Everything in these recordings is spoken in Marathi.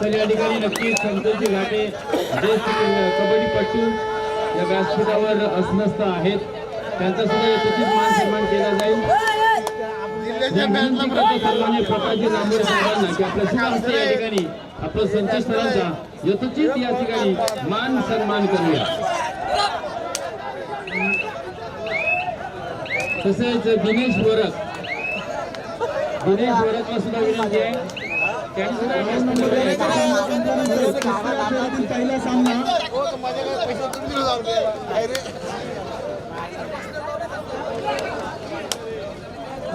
तर या ठिकाणी नक्कीच संतोषी घाटे जे कबड्डीपटू या व्यासपीठावर अस्वस्थ आहेत त्यांचा सुद्धा यथोचित मान सन्मान केला जाईल सर्वांनी प्रकाशजी लांबोरे साहेबांना की आपल्या या ठिकाणी आपलं संचेस्थळांचा यथोचित या ठिकाणी मान सन्मान करूया. तसेच दिनेश वरक. दिनेश वरकला सुद्धा विनंती आहे. पहिला सामना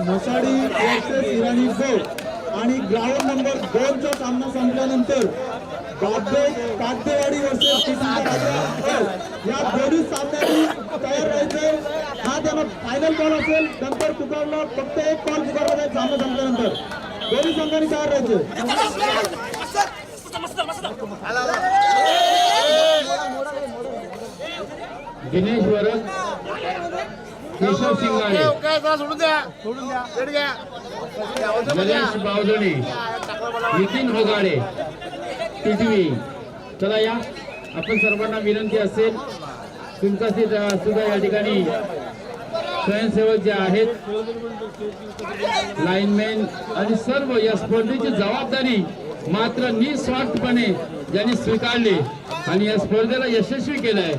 मसाडी इराणी बोट आणि ग्राउंड नंबर दोनचा सामना संपल्यानंतर कागदेवाडी वर्सेस या दोन्ही सामन्यांनी तयार राहायचे हा त्यांना फायनल बॉल असेल नंतर पुकारला फक्त एक बॉल पुकारला जाईल सामना संपल्यानंतर दोन्ही संघांनी तयार राहायचे दिनेश वरक केशव सिंगाणे सोडून द्या सोडून द्या गणेश बावधणे नितीन होगाडे टिटवी चला या. आपण सर्वांना विनंती असेल तुमचा सुद्धा या ठिकाणी स्वयंसेवक जे आहेत लाईनमॅन आणि सर्व या स्पर्धेची जबाबदारी मात्र निस्वार्थपणे ज्यांनी स्वीकारली आणि या स्पर्धेला यशस्वी केलंय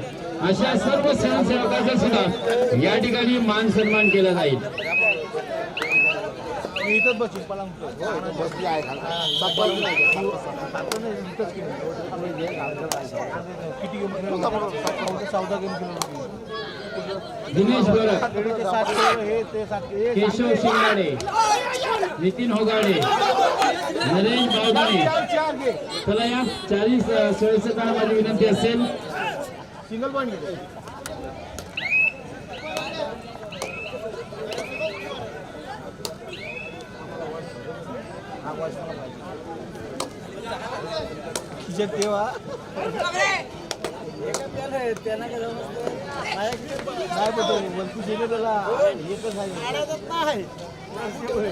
अशा सर्व स्वयंसेवकाचा सुद्धा या ठिकाणी मान सन्मान केला जाईल. इथंच बसून पळा बसली आहे किती चौदा गेम दिनेश हे हे केशव शिंगाडे. नितीन होगाडे. नरेश घे चला या. चाळीस स्वयंसेवकांना माझी विनंती असेल. सिंगल पॉईंट घे खिचत तेव्हा. नाही पटो वस्तू शेने त्याला एकच आहे सोड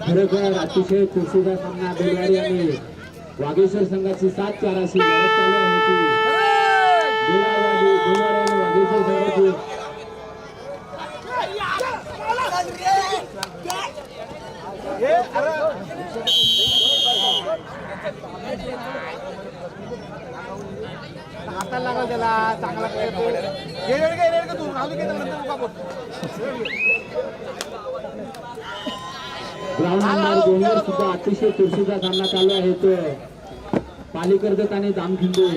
खरोखर अतिशय खुशीचा सामना बेलवाडी आणि वागेश्वर संघाची सात चार अशी लढत चालू आहे ती बेलवाडी बेलवाडी आणि वाघेश्वर संघाची ए, अरे. हाताला लागला त्याला चांगला तू नंबर सुद्धा अतिशय चुरशीचा सामना चालू आहे तो पालिकर्जत आणि दामखिंडे.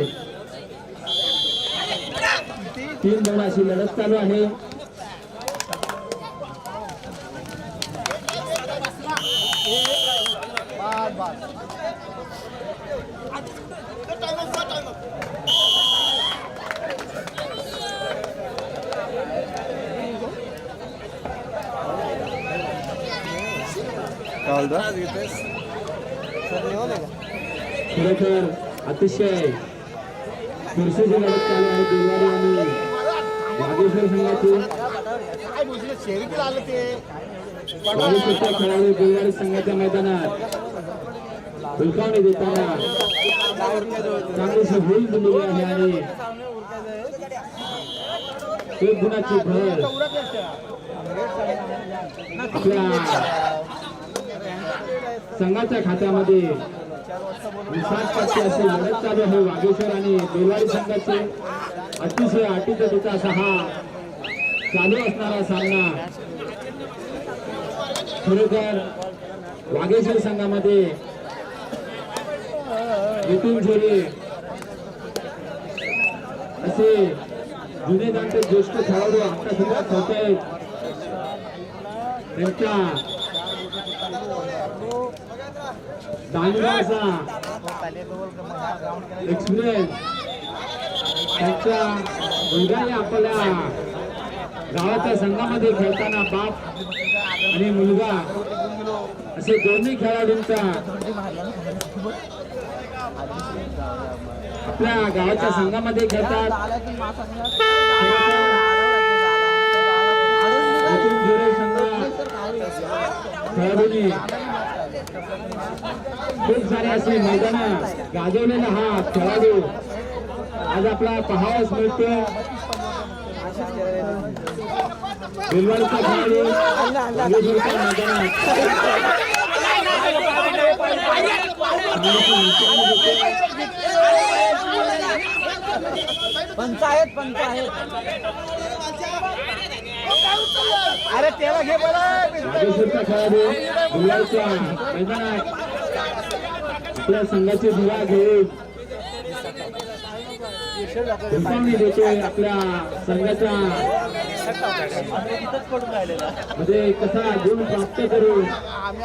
तीन दोन अशी लढत चालू आहे का? खरोखर अतिशय चुरशीची लढत चालू आहे बेलवाडी आणि वागेश्वर संघाचे काय खेळाडू बेलवाडी संघाच्या मैदानात हुलकावणी देताना चांगलीशी होईल दिलेली आहे आणि एक गुणाची भर आपल्या संघाच्या खात्यामध्ये सात टक्के असे लढत चालू आहे. वागेश्वर आणि बेलवाडी संघाचे अतिशय अटीतटीचा असा हा चालू असणारा सामना. खरोखर वागेश्वर संघामध्ये नितीन झोरे असे जुने जाणते ज्येष्ठ खेळाडू आता सुद्धा खेळत आहेत. त्यांच्या दांडगाचा एक्सपिरियन्स त्यांच्या मुलगाने आपल्या गावाच्या संघामध्ये खेळताना बाप आणि मुलगा असे दोन्ही खेळाडूंचा आपल्या गावाच्या संघामध्ये खेळतात. खेळाडूंनी खूप सारे असे मैदान गाजवलेला हा खेळाडू आज आपला पाहावास मिळतोय. बिलवाडचा खेळाडू पंचायत पंचायत. अरे त्याला घे वागेश्वरचा खेळाडू बिलवाडच्या मैदानात. आपल्या संघाचे दिवा घेऊन देतोय आपल्या संघाच्या म्हणजे कसा गुण प्राप्त करून आम्ही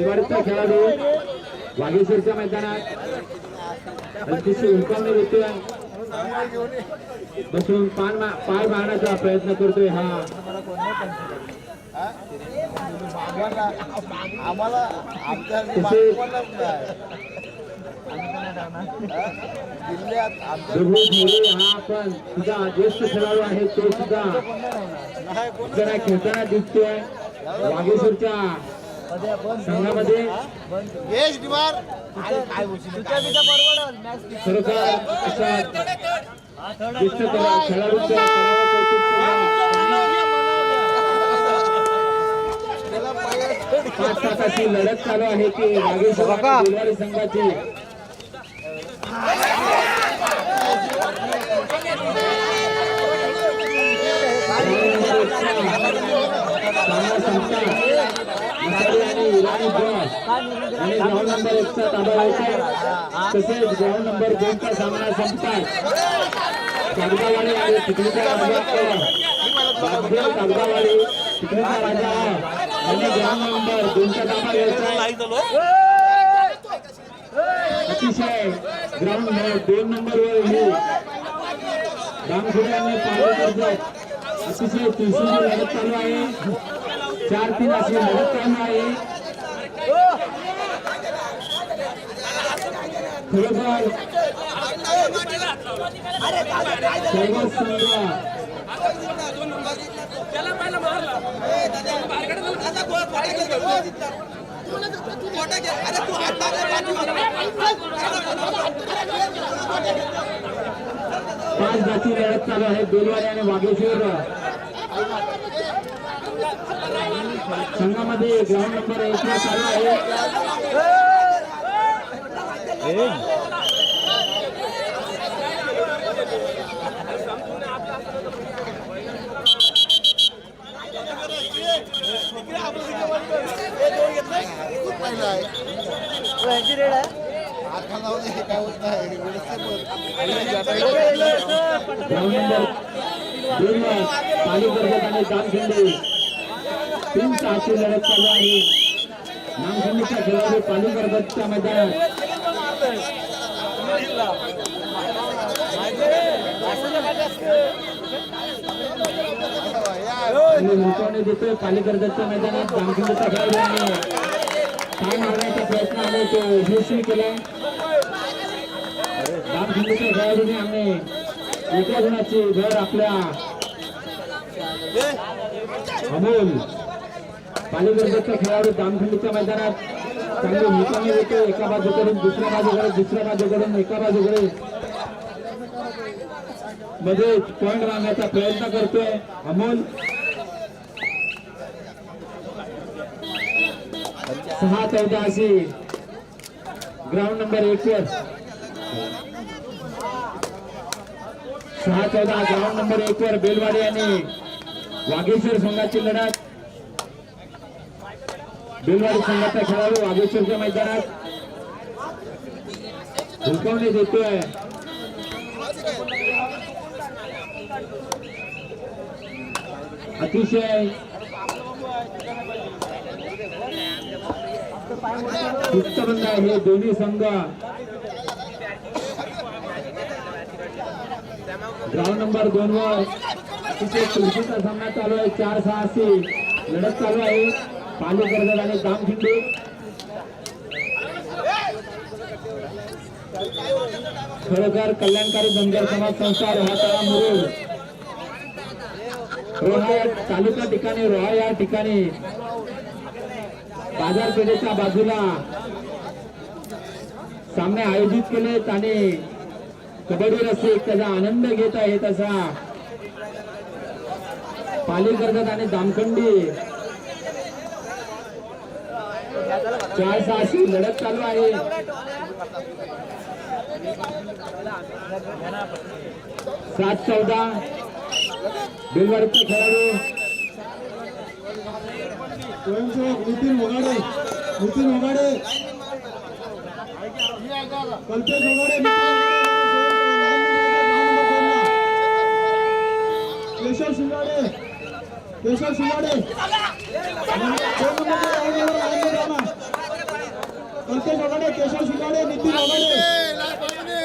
आपल्या खेळाडू वागेश्वरच्या मैदानात अतिशय हुलकावणी देतोय बसून पान मा- पाय मारण्याचा प्रयत्न करतोय हा. आम्हाला हा पण सुद्धा ज्येष्ठ खेळाडू आहे तो सुद्धा जरा खेळताना दिसतोय. वागेश्वरच्या संघामध्ये अशा ज्येष्ठ. पाच तासाची लढत चालू आहे की बेलवाडी संघाची? आणि बॉस आणि ग्राउंड नंबर एकचा ताबा तसेच ग्राउंड नंबर दोनचा सामना संपतात कागदावाडी आणि चिखलीचा राजा कागदावाडी चिखलीचा राजा आणि ग्राउंड नंबर दोनचा ताबा घ्यायचा अतिशय ग्राउंड दोन नंबरवर ही आणि पांडे कर्जत अतिशय तुळशीची लढत चालू आहे. चार तीन अशी लढत चालू आहे. खरोखर सर्व संघ पाच जाती लढत चालू आहे. बेलवाडी आणि वागेश्वर संघामध्ये ग्राउंड नंबर एक चालू आहे. काय पाणी आणि जामखिंडी तीन लढत चालू आहे. नामखंडीच्या खेळाडू पाणी मैदानात आणि मुकवणे देतोय मैदानात जामखिंडचा खेळ काय मारण्याचा प्रयत्न आम्ही तो? यशस्वी केला जामखिंडच्या खेळाडूने आम्ही. एका गुणाची घर आपल्या. अमोल. पालिकर्जतचा खेळाडू जामखिंडच्या मैदानात. चांगली मुकामी देतो एका बाजूकडून दुसऱ्या बाजूकडे दुसऱ्या बाजूकडून एका बाजूकडे मध्ये पॉइंट मागण्याचा प्रयत्न करतोय अमोल. सहा चौदा अशी ग्राउंड नंबर एक वर. सहा चौदा ग्राउंड नंबर एक वर बेलवाडी आणि वाघेश्वर संघाची लढत. बिलवाडी संघाचा खेळाडू वागेश्वरच्या मैदानात हुलकावणी येतोय अतिशय शिस्तबंद हे दोन्ही संघ. ग्राउंड नंबर दोन वर तिथे चुरशीचा सामना चालू आहे. चार सहा लढत चालू आहे. पाली कर्जत आणि जामखिंडी खरोखर कल्याणकारी धनगर समाज संस्था रोहाताळा मुरुड रोहा या तालुका ठिकाणी रोहा या ठिकाणी बाजारपेठेच्या बाजूला सामने आयोजित केलेत आणि कबड्डी रसिक त्याचा आनंद घेत आहेत असा. पाली कर्जत आणि दामखंडी. चार सहाशी लढत चालू आहे. सात चौदा. बिलवाडीचा खेळाडू. स्वयंसेवक नितीन मोगाडे नितीन मोगाडे. कल्पेश मोगाडे केशव शिंगाडे केशव शिंगाडे. कल्पेश मोगाडे केशव शिंगाडे नितीन मोगाडे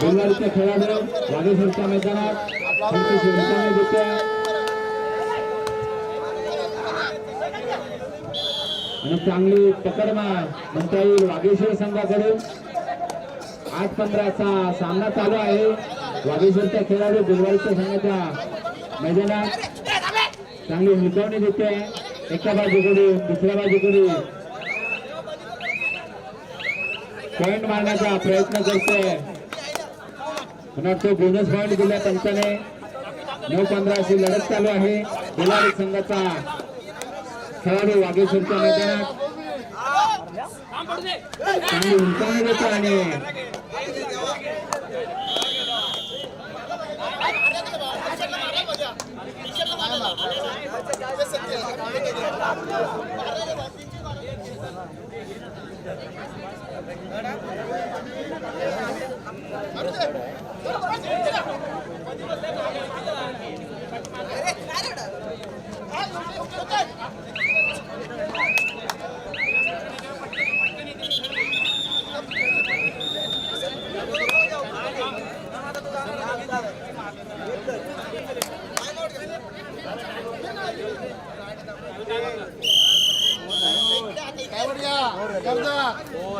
बिलवाडीचा खेळाडू वागेश्वरच्या मैदानात त्यांची शिवसेना देते आणि चांगली पकडमा म्हणता येईल वागेश्वर संघाकडून. आठ पंधराचा सामना चालू आहे. वागेश्वरचा खेळाडू बिलवाडीच्या संघाच्या मैदानात. चांगली हुलकावणी देते एका बाजूकडून दुसऱ्या बाजूकडून पॉइंट मारण्याचा प्रयत्न करतोय. तो बोनस पॉइंट दिल्या पंचाने नऊ पंधरा अशी लढत चालू आहे. गुलाबी संघाचा खेळ वागेश्वरच्या मैदानात चांगली उंचावून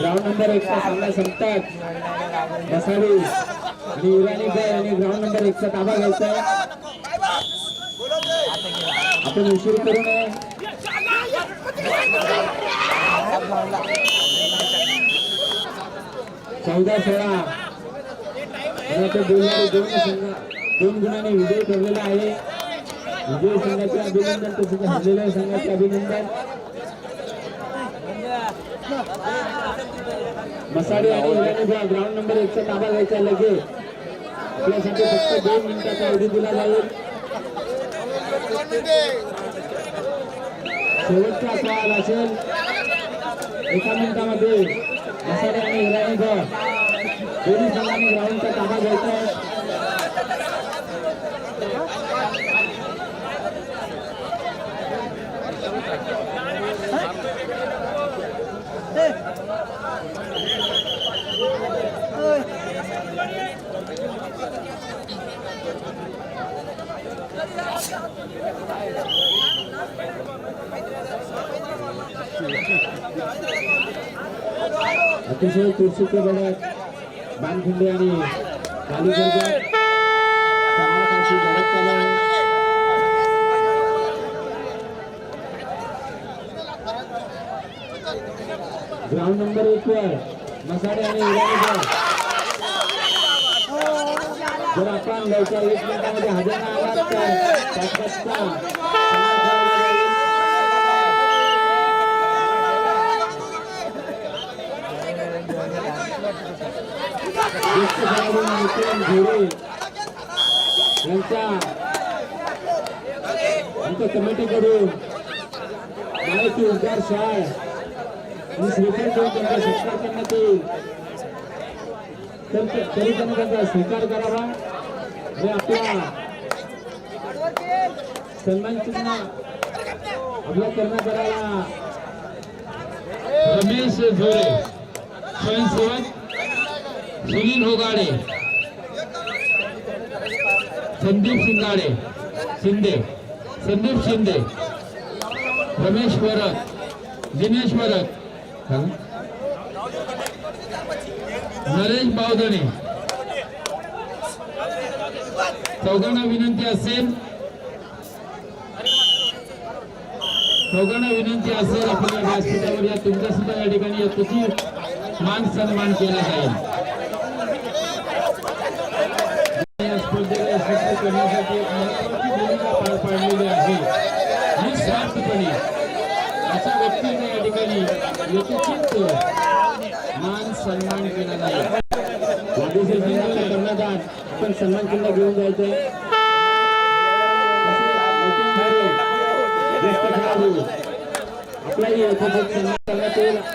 ग्राउंड नंबर एक चा सामना संपतात बसावी. आणि युरानी आणि ग्राउंड नंबर एक चा ताबा घ्यायचा. आपण उशीर करू नये. चौदा सोळा दोन गुणांनी विजय ठरलेला आहे. विजय संघाचे अभिनंदन तसेच हरलेल्या संघाचे अभिनंदन. मसाडे आणि ग्राउंड नंबर एकचा ताबा घ्यायचा लगेच आपल्यासाठी फक्त दोन मिनिटाचा अवधी दिला जाईल. शेवटचा सवाल असेल एका मिनिटामध्ये. मसाले आणि इराणी बॉल दोन्ही संघांनी ग्राउंडचा ताबा घ्यायचा आहे अतिशय चुरशीचे बडक बानखिंडे आणि लढत ग्राउंड नंबर एक वर मसाडे आणि जर आपण लवकर एक मिनिटामध्ये हजर आलात तर तात्काळचा समाज लावला जाईल. ज्येष्ठ खेळाडू नितीन झोरे यांच्या आमच्या कमिटीकडून माहिती उद्गार शाळ आणि त्यांचा सत्कार करण्यात येईल तर तरी त्यांचा स्वीकार करावा आणि आपला सन्मान चिन्ह आपल्या कर्मचाऱ्याला रमेश झोरे स्वयंसेवक सुनील होगाडे संदीप सिंगाडे शिंदे. संदीप शिंदे. रमेश वरक दिनेश वरक नरेश बावधणे चौघांना विनंती असेल. चौघांना विनंती असेल आपल्या या व्यासपीठावर या तुमच्या सुद्धा या ठिकाणी यथोचित मान सन्मान केला जाईल. या यशस्वी करण्यासाठी एक महत्वाची भूमिका पार पाडलेली आहे. निस्वार्थपणे अशा व्यक्तीने या ठिकाणी यथोचित मान सन्मान केला नाही. वाढदिवसाच्या संदर्भात कर्णधार पण सन्मान चिन्ह घेऊन जायचं ज्येष्ठ आपलाही यथोचित सन्मान करण्यात येईल